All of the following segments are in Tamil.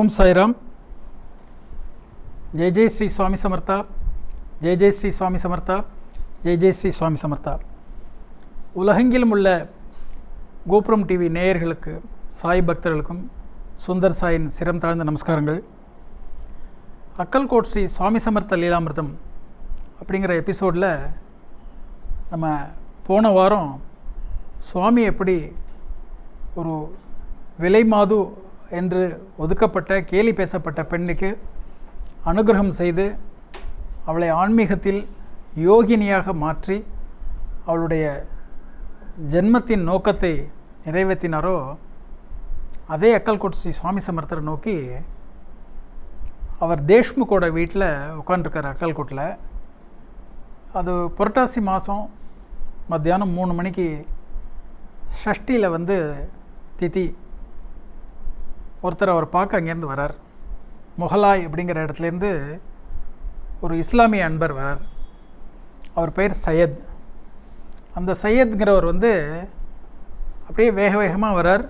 ஓம் சாய்ராம். ஜெய் ஜெய் ஸ்ரீ சுவாமி சமர்த்தா. ஜெய் ஜெய் ஸ்ரீ சுவாமி சமர்த்தா. ஜெய் ஜெய் ஸ்ரீ சுவாமி சமர்த்தா. உலகெங்கிலும் உள்ள கோபுரம் டிவி நேயர்களுக்கு சாய் பக்தர்களுக்கும் சுந்தர் சாயின் சிரம் தாழ்ந்த நமஸ்காரங்கள். அக்கல்கோட் ஸ்ரீ சுவாமி சமர்த்த லீலாமிர்தம் அப்படிங்கிற எபிசோடில் நம்ம போன வாரம் சுவாமி எப்படி ஒரு விலை மாது என்று ஒதுக்கப்பட்ட கேலி பேசப்பட்ட பெண்ணுக்கு அனுகிரகம் செய்து அவளை ஆன்மீகத்தில் யோகினியாக மாற்றி அவளுடைய ஜென்மத்தின் நோக்கத்தை நிறைவேற்றினாரோ அதே அக்கல்கோட் ஸ்ரீ சுவாமி சமர்த்தரை நோக்கி அவர் தேஷ்முக்கோட வீட்டில் உட்காந்துருக்கார் அக்கல்கோட்டில். அது புரட்டாசி மாதம் மத்தியானம் மூணு மணிக்கு ஷஷ்டியில் வந்து திதி ஒருத்தர் அவர் பார்க்க அங்கேருந்து வரார். முகலாய் அப்படிங்கிற இடத்துலேருந்து ஒரு இஸ்லாமிய அன்பர் வரார். அவர் பெயர் சையத். அந்த சையத்ங்கிறவர் வந்து அப்படியே வேக வேகமாக வரார்.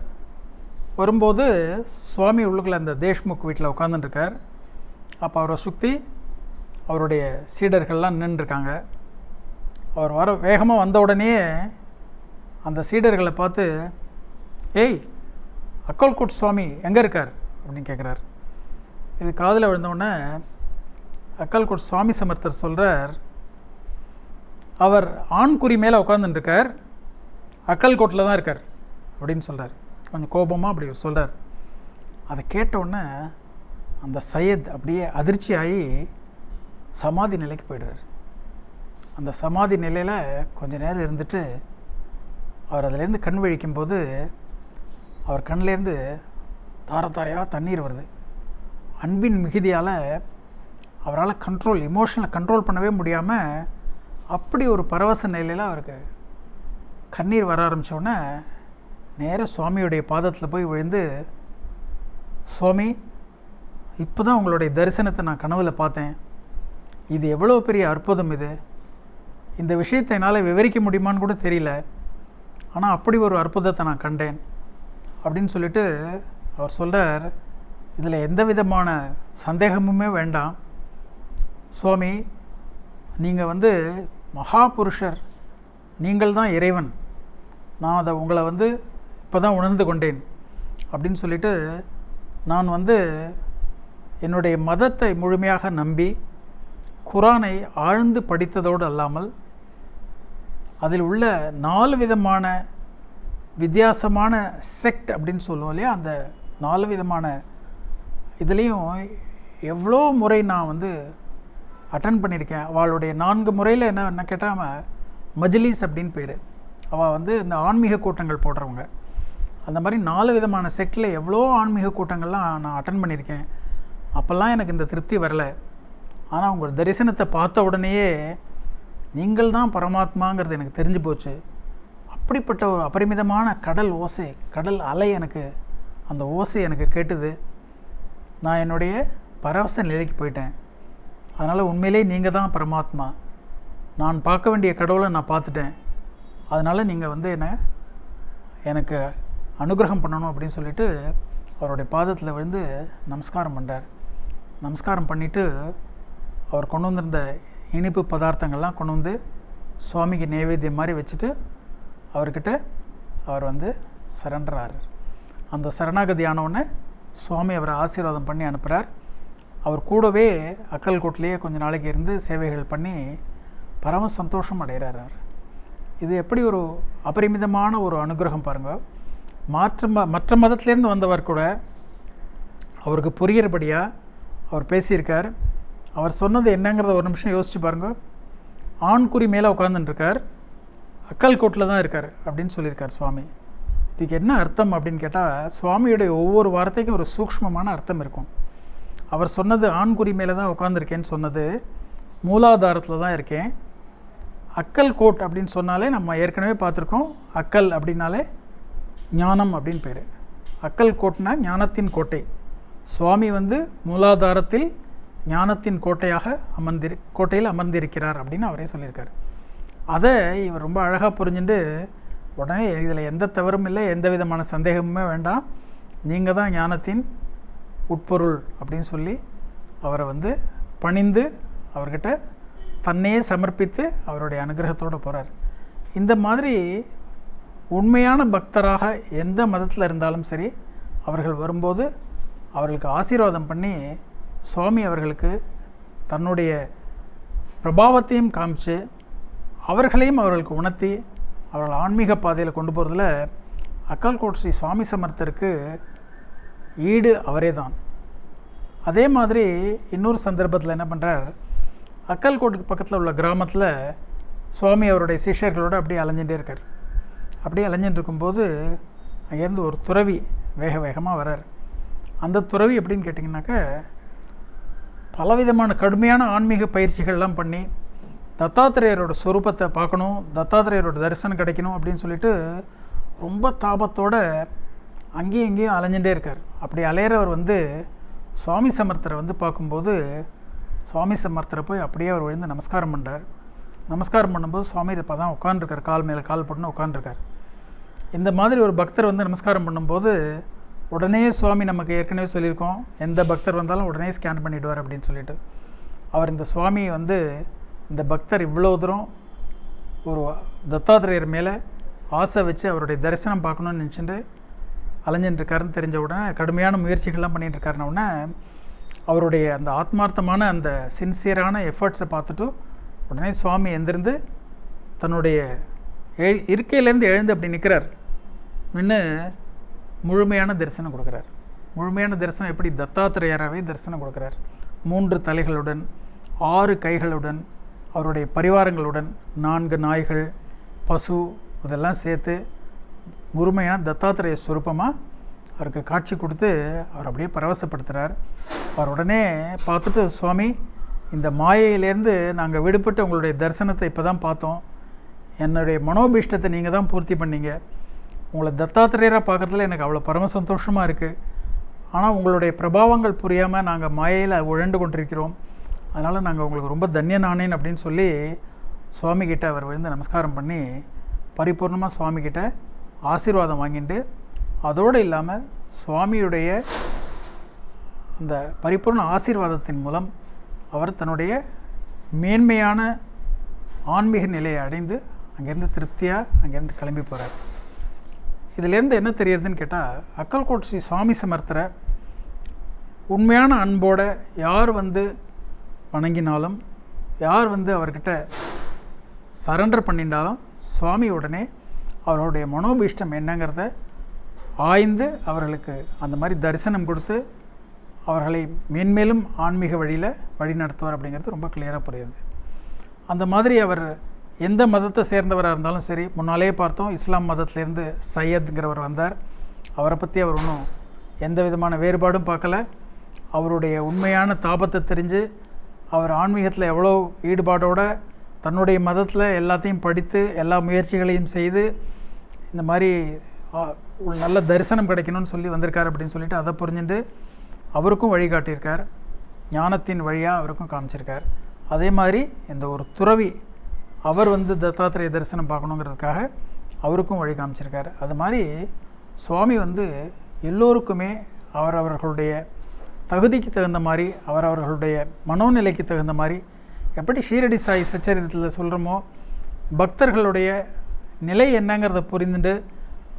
வரும்போது சுவாமி உள்ளுக்குள்ள அந்த தேஷ்முக் வீட்டில் உட்காந்துட்டுருக்கார் அப்போ அவரை சுற்றி அவருடைய சீடர்கள்லாம் நின்றுருக்காங்க. அவர் வர வேகமாக வந்த உடனே அந்த சீடர்களை பார்த்து ஏய் அக்கோல்கோட் சுவாமி எங்கே இருக்கார்? அப்படின்னு கேட்குறார் இது காதில் விழுந்தோடனே அக்கல்கோட் சுவாமி சமர்த்தர் சொல்கிறார் அவர் ஆண்குறி மேலே உட்காந்துட்டுருக்கார் அக்கல்கோட்டில் தான் இருக்கார் அப்படின்னு சொல்கிறார் கொஞ்சம் கோபமாக அப்படி சொல்கிறார் அதை கேட்டவுடனே அந்த சையத் அப்படியே அதிர்ச்சி ஆகி சமாதி நிலைக்கு போய்டுறார். அந்த சமாதி நிலையில் கொஞ்ச நேரம் இருந்துட்டு அவர் அதிலேருந்து கண் விழிக்கும்போது அவர் கண்ணிலேருந்து தார தாரையாக தண்ணீர் வருது. அன்பின் மிகுதியால் அவரால் கண்ட்ரோல் இமோஷனை கண்ட்ரோல் பண்ணவே முடியாமல் அப்படி ஒரு பரவச நிலையில் அவருக்கு கண்ணீர் வர ஆரம்பித்தோடனே நேராக சுவாமியுடைய பாதத்தில் போய் விழுந்து சுவாமி இப்போ தான் உங்களுடைய தரிசனத்தை நான் கனவில் பார்த்தேன். இது எவ்வளோ பெரிய அற்புதம் இது. இந்த விஷயத்தை என்னால் விவரிக்க முடியுமான்னு கூட தெரியல. ஆனால் அப்படி ஒரு அற்புதத்தை நான் கண்டேன். அப்படின்னு சொல்லிட்டு அவர் சொல்கிறார் இதில் எந்த விதமான சந்தேகமுமே வேண்டாம். சுவாமி நீங்கள் வந்து மகா புருஷர் நீங்கள் தான் இறைவன். நான் அதை உங்களை வந்து இப்போ தான் உணர்ந்து கொண்டேன். அப்படின்னு சொல்லிட்டு நான் வந்து என்னுடைய மதத்தை முழுமையாக நம்பி குரானை ஆழ்ந்து படித்ததோடு அல்லாமல் அதில் உள்ள நாலு விதமான வித்தியாசமான செக்ட் அப்படின்னு சொல்லுவோம் இல்லையா? அந்த நாலு விதமான இதுலேயும் எவ்வளோ முறை நான் வந்து அட்டன் பண்ணியிருக்கேன். அவளுடைய நான்கு முறையில் என்ன என்ன கேட்டாமல் மஜ்லிஸ் அப்படின்னு பேர். அவள் வந்து இந்த ஆன்மீக கூட்டங்கள் போடுறவங்க. அந்த மாதிரி நாலு விதமான செக்டில் எவ்வளோ ஆன்மீக கூட்டங்கள்லாம் நான் அட்டன் பண்ணியிருக்கேன். அப்போல்லாம் எனக்கு இந்த திருப்தி வரல. ஆனால் உங்கள் தரிசனத்தை பார்த்த உடனேயே நீங்கள் தான் பரமாத்மாங்கிறது எனக்கு தெரிஞ்சு போச்சு. அப்படிப்பட்ட ஒரு அபரிமிதமான கடல் ஓசை கடல் அலை எனக்கு அந்த ஓசை எனக்கு கேட்டுது. நான் என்னுடைய பரவச நிலைக்கு போயிட்டேன். அதனால் உண்மையிலே நீங்கள் தான் பரமாத்மா. நான் பார்க்க வேண்டிய கடவுளை நான் பார்த்துட்டேன். அதனால் நீங்கள் வந்து என்ன எனக்கு அனுகிரகம் பண்ணணும் அப்படின்னு சொல்லிட்டு அவருடைய பாதத்தில் விழுந்து நமஸ்காரம் பண்ணுறார் நமஸ்காரம் பண்ணிவிட்டு அவர் கொண்டு வந்திருந்த இனிப்பு பதார்த்தங்கள்லாம் கொண்டு வந்து சுவாமிக்கு நைவேத்தியம் மாதிரி வச்சுட்டு அவர்கிட்ட அவர் வந்து சரண்டர் ஆகிறார் அந்த சரணாகதி ஆனவுடனே சுவாமி அவரை ஆசீர்வாதம் பண்ணி அனுப்புகிறார் அவர் கூடவே அக்கல்கோட்டிலேயே கொஞ்ச நாளைக்கு இருந்து சேவைகள் பண்ணி பரம சந்தோஷம் அடைகிறார் அவர். இது எப்படி ஒரு அபரிமிதமான ஒரு அனுகிரகம் பாருங்கள் மாற்று ம மற்ற மதத்துலேருந்து வந்தவர் கூட அவருக்கு புரியறபடியாக அவர் பேசியிருக்கார். அவர் சொன்னது என்னங்கிறத ஒரு நிமிஷம் யோசித்து பாருங்கள் ஆண்குறி மேலே உட்காந்துட்டுருக்கார் அக்கல்கோட்டில் தான் இருக்கார் அப்படின்னு சொல்லியிருக்கார் சுவாமி. இதுக்கு என்ன அர்த்தம் அப்படின்னு கேட்டால் சுவாமியுடைய ஒவ்வொரு வார்த்தைக்கும் ஒரு சூக்ஷ்மமான அர்த்தம் இருக்கும். அவர் சொன்னது ஆண்குறி மேலே தான் உட்காந்துருக்கேன்னு சொன்னது மூலாதாரத்தில் தான் இருக்கேன். அக்கல் கோட் அப்படின்னு சொன்னாலே நம்ம ஏற்கனவே பார்த்துருக்கோம். அக்கல் அப்படின்னாலே ஞானம் அப்படின்னு பேர். அக்கல் கோட்னா ஞானத்தின் கோட்டை. சுவாமி வந்து மூலாதாரத்தில் ஞானத்தின் கோட்டையாக அமர்ந்திரு கோட்டையில் அமர்ந்திருக்கிறார் அப்படின்னு அவரே சொல்லியிருக்கார். அதை இவர் ரொம்ப அழகாக புரிஞ்சுட்டு உடனே இதில் எந்த தவறும் இல்லை எந்த விதமான சந்தேகமுமே வேண்டாம். நீங்கள் தான் ஞானத்தின் உட்பொருள் அப்படின்னு சொல்லி அவரை வந்து பணிந்து அவர்கிட்ட தன்னையே சமர்ப்பித்து அவருடைய அனுகிரகத்தோடு போகிறார் இந்த மாதிரி உண்மையான பக்தராக எந்த மதத்தில் இருந்தாலும் சரி அவர்கள் வரும்போது அவர்களுக்கு ஆசீர்வாதம் பண்ணி சுவாமி அவர்களுக்கு தன்னுடைய பிரபாவத்தையும் காமிச்சு அவர்களையும் அவர்களுக்கு உணர்த்தி அவர்கள் ஆன்மீக பாதையில் கொண்டு போகிறதுல அக்கால்கோட் ஸ்ரீ சுவாமி சமர்த்தருக்கு ஈடு அவரே தான் அதே மாதிரி இன்னொரு சந்தர்ப்பத்தில் என்ன பண்ணுறார் அக்கல்கோட்டுக்கு பக்கத்தில் உள்ள கிராமத்தில் சுவாமி அவருடைய சிஷியர்களோடு அப்படியே அலைஞ்சிட்டே இருக்கார். அப்படியே அலைஞ்சிட்டு இருக்கும்போது அங்கேருந்து ஒரு துறவி வேக வேகமாக வரார். அந்த துறவி எப்படின்னு கேட்டிங்கனாக்க பலவிதமான கடுமையான ஆன்மீக பயிற்சிகள்லாம் பண்ணி தத்தாத்திரேயரோட சொரூபத்தை பார்க்கணும் தத்தாத்திரேயரோட தரிசனம் கிடைக்கணும் அப்படின்னு சொல்லிட்டு ரொம்ப தாபத்தோட அங்கேயும் இங்கேயும் அலைஞ்சுட்டே இருக்கார். அப்படி அலையிறவர் வந்து சுவாமி சமர்த்தரை வந்து பார்க்கும்போது சுவாமி சமர்த்தரை போய் அப்படியே அவர் விழுந்து நமஸ்காரம் பண்ணுறார் நமஸ்காரம் பண்ணும்போது சுவாமி இப்போ தான் உட்காந்துருக்கார் கால் மேலே கால் போட்டுன்னு உட்காந்துருக்கார் இந்த மாதிரி ஒரு பக்தர் வந்து நமஸ்காரம் பண்ணும்போது உடனே சுவாமி நமக்கு ஏற்கனவே சொல்லியிருக்கோம். எந்த பக்தர் வந்தாலும் உடனே ஸ்கேன் பண்ணிவிடுவார் அப்படின்னு சொல்லிட்டு. அவர் இந்த சுவாமியை வந்து இந்த பக்தர் இவ்வளோ தூரம் ஒரு தத்தாத்திரேயர் மேலே ஆசை வச்சு அவருடைய தரிசனம் பார்க்கணுன்னு நினச்சிட்டு அலைஞ்சிட்டுருக்காருன்னு தெரிஞ்ச உடனே கடுமையான முயற்சிகள்லாம் பண்ணிட்டு உடனே அவருடைய அந்த ஆத்மார்த்தமான அந்த சின்சியரான எஃபர்ட்ஸை பார்த்துட்டு உடனே சுவாமி எந்திருந்து தன்னுடைய எழு இருக்கையிலேருந்து எழுந்து அப்படி நிற்கிறார் நின்று முழுமையான தரிசனம் கொடுக்குறார். முழுமையான தரிசனம் எப்படி தத்தாத்திரேயராகவே தரிசனம் கொடுக்குறார். மூன்று தலைகளுடன் ஆறு கைகளுடன் அவருடைய பரிவாரங்களுடன் நான்கு நாய்கள் பசு இதெல்லாம் சேர்த்து முழுமையான தத்தாத்திரேய சொரூபமாக அவருக்கு காட்சி கொடுத்து அவர் அப்படியே பரவசப்படுத்துகிறார் அவர் உடனே பார்த்துட்டு சுவாமி இந்த மாயையிலேருந்து நாங்கள் விடுபட்டு உங்களுடைய தரிசனத்தை இப்போ தான் பார்த்தோம். என்னுடைய மனோபீஷ்டத்தை நீங்கள் தான் பூர்த்தி பண்ணீங்க. உங்களை தத்தாத்திரேயராக பார்க்குறதுல எனக்கு அவ்வளோ பரம சந்தோஷமாக இருக்குது ஆனால் உங்களுடைய பிரபாவங்கள் புரியாமல் நாங்கள் மாயையில் உழண்டு கொண்டிருக்கிறோம். அதனால் நாங்கள் உங்களுக்கு ரொம்ப தன்யனானேன் அப்படின்னு சொல்லி சுவாமிகிட்ட அவர் விழுந்து நமஸ்காரம் பண்ணி பரிபூர்ணமாக சுவாமிகிட்ட ஆசீர்வாதம் வாங்கிட்டு அதோடு இல்லாமல் சுவாமியுடைய அந்த பரிபூர்ண ஆசீர்வாதத்தின் மூலம் அவர் தன்னுடைய மேன்மையான ஆன்மீக நிலையை அடைந்து அங்கேருந்து திருப்தியாக அங்கேருந்து கிளம்பி போகிறார் இதிலேருந்து என்ன தெரியுதுன்னு கேட்டால் அக்கல்கோட் ஸ்ரீ சுவாமி சமர்த்தரை உண்மையான அன்போட யார் வந்து வணங்கினாலும் யார் வந்து அவர்கிட்ட சரண்டர் பண்ணிட்டாலும் சுவாமி உடனே அவர்களுடைய மனோபீஷ்டம் என்னங்கிறத ஆய்ந்து அவர்களுக்கு அந்த மாதிரி தரிசனம் கொடுத்து அவர்களை மேன்மேலும் ஆன்மீக வழியில் வழி நடத்துவார் அப்படிங்கிறது ரொம்ப கிளியராக புரியுது. அந்த மாதிரி அவர் எந்த மதத்தை சேர்ந்தவராக இருந்தாலும் சரி முன்னாலே பார்த்தோம் இஸ்லாம் மதத்திலேருந்து சையத்ங்கிறவர் வந்தார். அவரை பற்றி அவர் ஒன்றும் எந்த விதமான வேறுபாடும் பார்க்கல. அவருடைய உண்மையான தாபத்தை தெரிஞ்சு அவர் ஆன்மீகத்தில் எவ்வளோ ஈடுபாடோடு தன்னுடைய மதத்தில் எல்லாத்தையும் படித்து எல்லா முயற்சிகளையும் செய்து இந்த மாதிரி ஒரு நல்ல தரிசனம் கிடைக்கணும்னு சொல்லி வந்திருக்கார் அப்படின்னு சொல்லிட்டு அதை புரிஞ்சுட்டு அவருக்கும் வழிகாட்டியிருக்கார் ஞானத்தின் வழியாக அவருக்கும் காமிச்சிருக்கார். அதே மாதிரி இந்த ஒரு துறவி அவர் வந்து தத்தாத்திரேய தரிசனம் பார்க்கணுங்கிறதுக்காக அவருக்கும் வழி காமிச்சிருக்கார். அது மாதிரி சுவாமி வந்து எல்லோருக்குமே அவர் அவர்களுடைய தகுதிக்கு தகுந்த மாதிரி அவர் அவர்களுடைய மனோநிலைக்கு தகுந்த மாதிரி எப்படி ஷீரடி சாய் சச்சரிதத்தில் சொல்கிறோமோ பக்தர்களுடைய நிலை என்னங்கிறத புரிந்துட்டு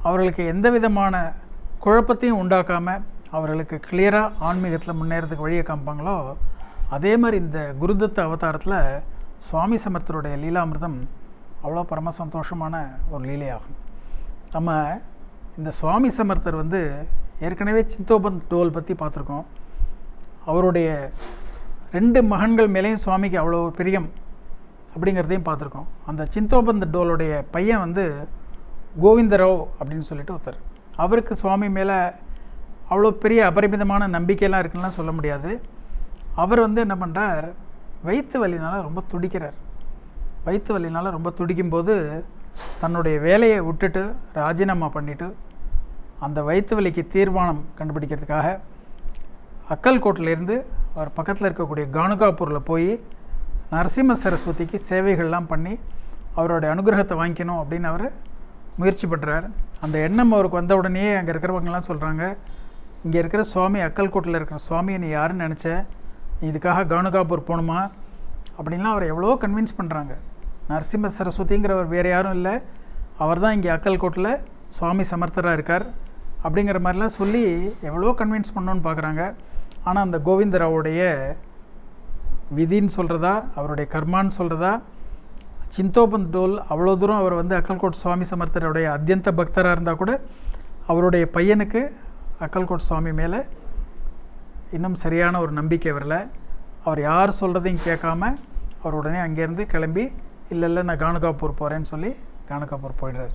அவர்களுக்கு எந்த விதமான குழப்பத்தையும் உண்டாக்காமல் அவர்களுக்கு கிளியராக ஆன்மீகத்தில் முன்னேறதுக்கு வழியை காமிப்பாங்களோ அதே மாதிரி இந்த குருதத்த அவதாரத்தில் சுவாமி சமர்த்தருடைய லீலாமிர்தம் அவ்வளோ பரம சந்தோஷமான ஒரு லீலையாகும். நம்ம இந்த சுவாமி சமர்த்தர் வந்து ஏற்கனவே சித்தோபந்த் டோல் பற்றி பார்த்துருக்கோம். அவருடைய ரெண்டு மகன்கள் மேலேயும் சுவாமிக்கு அவ்வளோ பிரியம் அப்படிங்கிறதையும் பார்த்துருக்கோம். அந்த சிந்தோபந்த டோலுடைய பையன் வந்து கோவிந்தராவ் அப்படின்னு சொல்லிட்டு ஒருத்தர். அவருக்கு சுவாமி மேலே அவ்வளோ பெரிய அபரிமிதமான நம்பிக்கையெல்லாம் இருக்குன்னா சொல்ல முடியாது. அவர் வந்து என்ன பண்ணுறார் வயிற்று வலினால் ரொம்ப துடிக்கிறார். வயிற்று வலினால் ரொம்ப துடிக்கும்போது தன்னுடைய வேலையை விட்டுட்டு ராஜினாமா பண்ணிவிட்டு அந்த வயிற்று வலிக்கு தீர்மானம் கண்டுபிடிக்கிறதுக்காக அக்கல்கோட்டிலேருந்து அவர் பக்கத்தில் இருக்கக்கூடிய கானுகாப்பூரில் போய் நரசிம்ம சரஸ்வதிக்கு சேவைகள்லாம் பண்ணி அவருடைய அனுகிரகத்தை வாங்கிக்கணும் அப்படின்னு அவர் முயற்சி பண்ணுறார் அந்த எண்ணம் அவருக்கு வந்த உடனே அங்கே இருக்கிறவங்கலாம் சொல்கிறாங்க இங்கே இருக்கிற சுவாமி அக்கல்கோட்டில் இருக்கிற சுவாமியை நீ யாருன்னு நினச்ச? நீ இதுக்காக கானுகாப்பூர் போகணுமா அப்படின்லாம் அவர் எவ்வளோ கன்வின்ஸ் பண்ணுறாங்க நரசிம்ம சரஸ்வதிங்கிறவர் வேறு யாரும் இல்லை. அவர் தான் இங்கே அக்கல்கோட்டில் சுவாமி சமர்த்தராக இருக்கார். அப்படிங்கிற மாதிரிலாம் சொல்லி எவ்வளோ கன்வின்ஸ் பண்ணோன்னு பார்க்குறாங்க. ஆனால் அந்த கோவிந்தராவுடைய விதின்னு சொல்கிறதா அவருடைய கர்மான்னு சொல்கிறதா சிந்தோபந்த் டோல் அவ்வளோ தூரம் அவர் வந்து அக்கல்கோட் சுவாமி சமர்த்தருடைய அத்தியந்த பக்தராக இருந்தால் கூட அவருடைய பையனுக்கு அக்கல்கோட் சுவாமி மேலே இன்னும் சரியான ஒரு நம்பிக்கை வரல. அவர் யார் சொல்கிறதையும் கேட்காம அவர் உடனே அங்கேருந்து கிளம்பி இல்லை இல்லை நான் கானுகாப்பூர் போகிறேன்னு சொல்லி கானுகாப்பூர் போயிடுறாரு.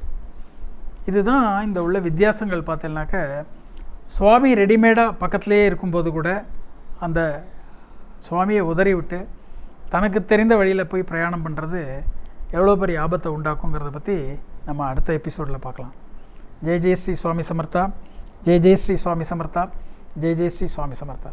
இதுதான் இந்த உள்ள வித்தியாசங்கள் பார்த்தீங்கன்னாக்க சுவாமி ரெடிமேடாக பக்கத்துலேயே இருக்கும்போது கூட அந்த சுவாமியை உதறி விட்டு தனக்கு தெரிந்த வழியில் போய் பிரயாணம் பண்ணுறது எவ்வளோ பெரிய ஆபத்தை உண்டாக்குங்கிறத பற்றி நம்ம அடுத்த எபிசோடில் பார்க்கலாம். ஜெய் ஜெய் ஸ்ரீ சுவாமி சமர்த்தா. ஜெய் ஜெய் ஸ்ரீ சுவாமி சமர்த்தா. ஜெய் ஜெய் ஸ்ரீ சுவாமி சமர்த்தா.